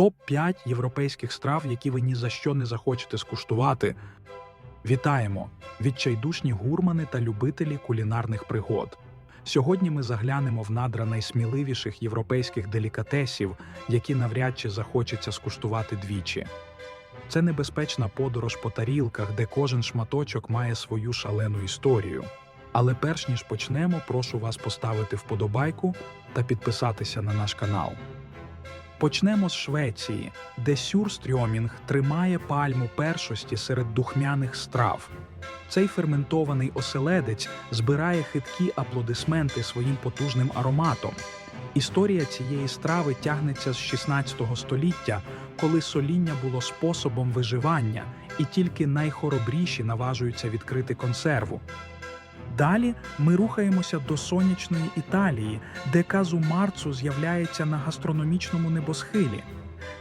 Топ-5 європейських страв, які ви ні за що не захочете скуштувати. Вітаємо! Відчайдушні гурмани та любителі кулінарних пригод. Сьогодні ми заглянемо в надра найсміливіших європейських делікатесів, які навряд чи захочеться скуштувати двічі. Це небезпечна подорож по тарілках, де кожен шматочок має свою шалену історію. Але перш ніж почнемо, прошу вас поставити вподобайку та підписатися на наш канал. Почнемо з Швеції, де сюрстрьомінг тримає пальму першості серед духмяних страв. Цей ферментований оселедець збирає хиткі аплодисменти своїм потужним ароматом. Історія цієї страви тягнеться з 16 століття, коли соління було способом виживання, і тільки найхоробріші наважуються відкрити консерву. Далі ми рухаємося до сонячної Італії, де казу Марцу з'являється на гастрономічному небосхилі.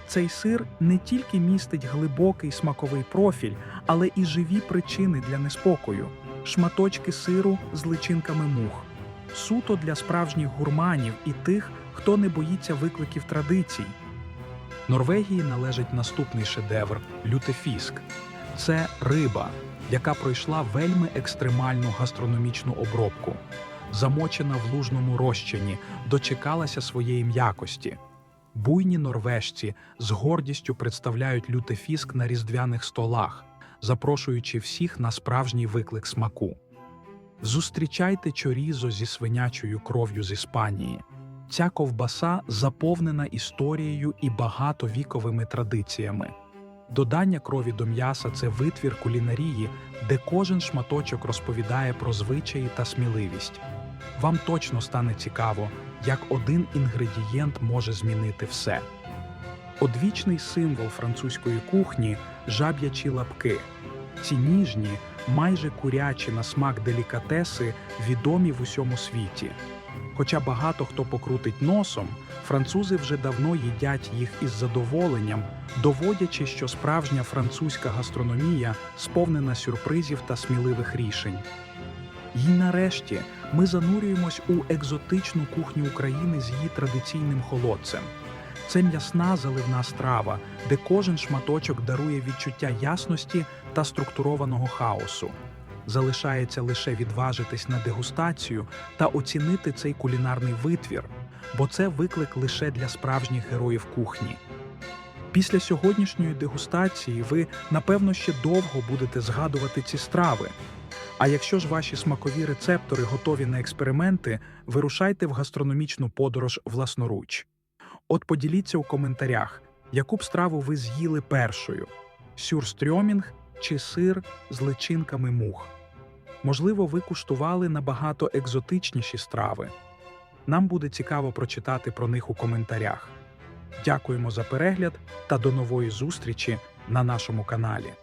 Цей сир не тільки містить глибокий смаковий профіль, але і живі причини для неспокою: шматочки сиру з личинками мух, суто для справжніх гурманів і тих, хто не боїться викликів традицій. Норвегії належить наступний шедевр лютефіск. Це риба, яка пройшла вельми екстремальну гастрономічну обробку. Замочена в лужному розчині, дочекалася своєї м'якості. Буйні норвежці з гордістю представляють лютефіск на різдвяних столах, запрошуючи всіх на справжній виклик смаку. Зустрічайте чорізо зі свинячою кров'ю з Іспанії. Ця ковбаса заповнена історією і багатовіковими традиціями. Додання крові до м'яса це витвір кулінарії, де кожен шматочок розповідає про звичаї та сміливість. Вам точно стане цікаво, як один інгредієнт може змінити все. Одвічний символ французької кухні жаб'ячі лапки. Ці ніжні, майже курячі на смак делікатеси відомі в усьому світі. Хоча багато хто покрутить носом, французи вже давно їдять їх із задоволенням, доводячи, що справжня французька гастрономія сповнена сюрпризів та сміливих рішень. І нарешті ми занурюємось у екзотичну кухню України з її традиційним холодцем. Це м'ясна заливна страва, де кожен шматочок дарує відчуття ясності та структурованого хаосу. Залишається лише відважитись на дегустацію та оцінити цей кулінарний витвір, бо це виклик лише для справжніх героїв кухні. Після сьогоднішньої дегустації ви, напевно, ще довго будете згадувати ці страви. А якщо ж ваші смакові рецептори готові на експерименти, вирушайте в гастрономічну подорож власноруч. От поділіться у коментарях, яку б страву ви з'їли першою: сюрстрьомінг чи сир з личинками мух. Можливо, ви куштували набагато екзотичніші страви. Нам буде цікаво прочитати про них у коментарях. Дякуємо за перегляд та до нової зустрічі на нашому каналі.